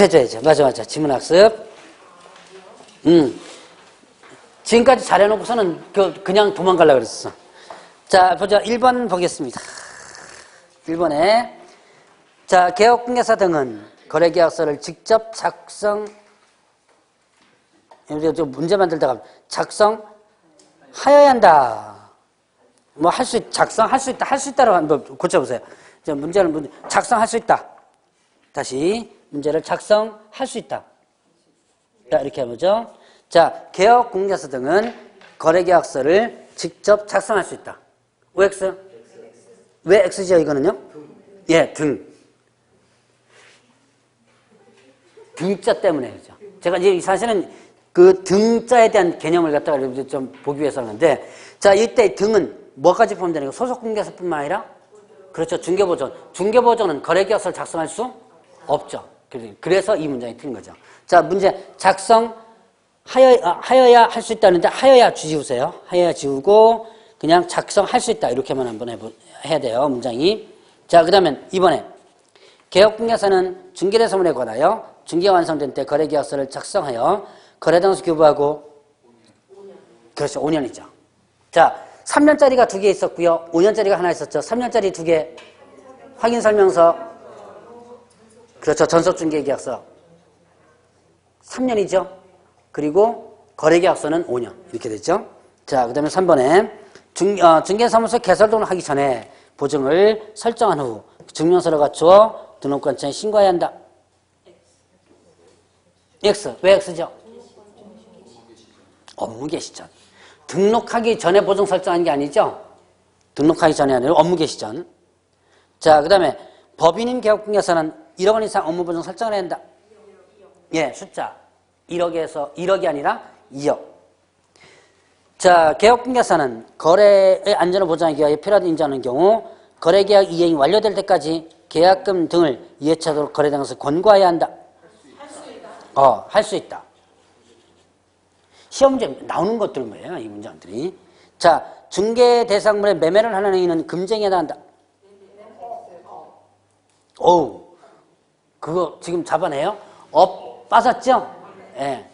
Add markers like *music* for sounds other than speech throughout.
답해줘야죠. 맞아, 맞아. 지문학습. 음. 지금까지 잘해놓고서는 그, 그냥 도망가려고 그랬어. 자, 보자. 1번 보겠습니다. 1번에. 자, 개업공개사 등은 거래계약서를 직접 작성, 문제 만들다가 작성 하여야 한다. 뭐 할 수, 작성할 수 있다, 할 수 있다라고 한번 고쳐보세요. 자, 문제는 문제, 작성할 수 있다. 다시 문제를 작성할 수 있다. 자, 이렇게 해보죠. 자, 개업 공개서 등은 거래계약서를 직접 작성할 수 있다. 왜 X? 왜 X죠, 이거는요? 예, 등. 등자 때문에 그죠. 제가 이제 사실은 그 등자에 대한 개념을 갖다가 이렇게 좀 보기 위해서 하는데, 자, 이때 등은 뭐까지 보면 되는 거? 소속 공개서뿐만 아니라, 그렇죠. 중개보존. 중개보존은 거래계약서를 작성할 수 없죠. 그래서 이 문장이 틀린 거죠. 자, 문제 작성 하여, 아, 하여야 할 수 있다는데 하여야 지우세요. 하여야 지우고 그냥 작성할 수 있다 이렇게만 한번 해보, 해야 돼요. 문장이. 자, 그 다음에 이번에 개업공개사는 중개대소문에 관하여 중개 완성된 때 거래계약서를 작성하여 거래당수 교부하고 그렇죠. 5년이죠. 자, 3년짜리가 두 개 있었고요. 5년짜리가 하나 있었죠. 3년짜리 두 개 확인 설명서 그렇죠. 전속중개계약서 3년이죠. 그리고 거래계약서는 5년 이렇게 됐죠. 자, 그 다음에 3번에 중, 어, 중개사무소 개설 등록 하기 전에 보증을 설정한 후 증명서를 갖추어 등록관청에 신고해야 한다. X. 왜 X죠? 업무 개시전. 등록하기 전에 보증 설정한 게 아니죠? 등록하기 전에 아니라 업무 개시전. 자, 그 다음에 법인인 개업공개사는 1억 원 이상 업무 보증 설정을 해야 한다. 예, 숫자. 1억에서 1억이 아니라 2억. 자, 개업공개사는 거래의 안전을 보장하기 위하여 필요하다 인정하는 경우 거래계약 이행이 완료될 때까지 계약금 등을 이해차도록 거래당에서 권고해야 한다. 할 수 있다. 어, 할 수 있다. 시험 문제 나오는 것들 뭐예요, 이 문장들이. 자, 중개 대상물의 매매를 하는 행위는 금쟁에 해당한다. 어우, 그거 지금 잡아내요? 업 빠졌죠? 예.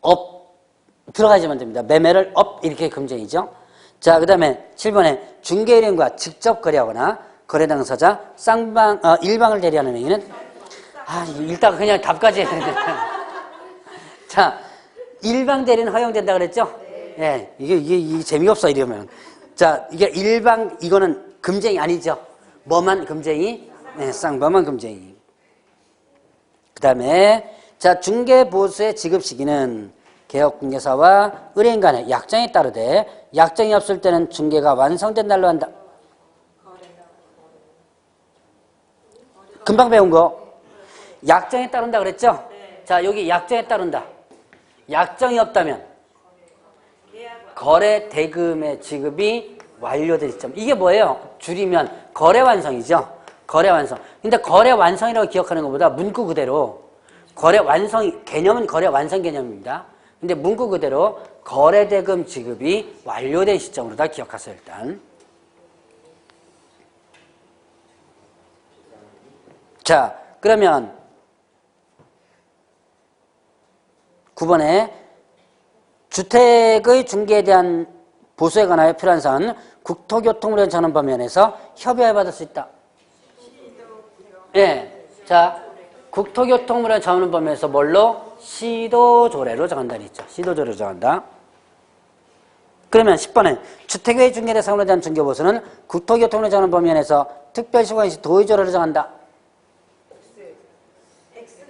업 들어가야지만 됩니다. 매매를 업 이렇게 금쟁이죠. 자, 그 다음에 7번에 중개일행과 직접 거래하거나 거래 당사자 쌍방 어, 일방을 대리하는 행위는 아, 읽다가 그냥 답까지 해야 되는데. *laughs* 자, 일방 대리는 허용된다 그랬죠? 예. 이게, 이게, 이게 재미없어 이러면. 자, 이게 일방 이거는 금쟁이 아니죠. 뭐만 금쟁이? 네, 쌍방만 금쟁이. 그 다음에 자 중개보수의 지급 시기는 개업공개사와 의뢰인 간의 약정에 따르되 약정이 없을 때는 중개가 완성된 날로 한다. 금방 배운 거. 약정에 따른다 그랬죠? 자 여기 약정에 따른다. 약정이 없다면 거래 대금의 지급이 완료된 시점. 이게 뭐예요? 줄이면 거래 완성이죠. 거래 완성. 근데 거래 완성이라고 기억하는 것보다 문구 그대로 거래 완성 개념은 거래 완성 개념입니다. 근데 문구 그대로 거래 대금 지급이 완료된 시점으로 다 기억하세요, 일단. 자, 그러면 9번에 주택의 중개에 대한 보수에 관하여 필요한 사항은 국토교통부의 전원 범위 안에서 협의해 받을 수 있다. 예. 자, 국토교통부의 전원 범위에서 뭘로? 시도조례로 정한다는 있죠. 시도조례로 정한다. 그러면 10번에 주택의 중개 대상으로 대한 중개보수는 국토교통부의 전원 범위 안에서 특별시관시 도의조례로 정한다.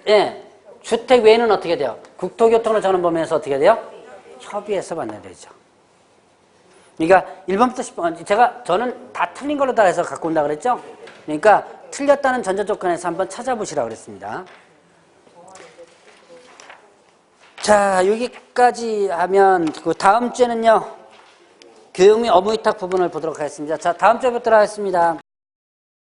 예. 주택 외에는 어떻게 돼요? 국토교통을 전원 범위에서 어떻게 돼요? 협의해서 받는 되죠. 그러니까 1번부터 10번 제가 저는 다 틀린 걸로 다 해서 갖고 온다 그랬죠? 그러니까 틀렸다는 전제 조건에서 한번 찾아보시라고 그랬습니다. 자, 여기까지 하면 그 다음 주에는요. 교육 및 업무 위탁 부분을 보도록 하겠습니다. 자, 다음 주에 뵙도록 하겠습니다.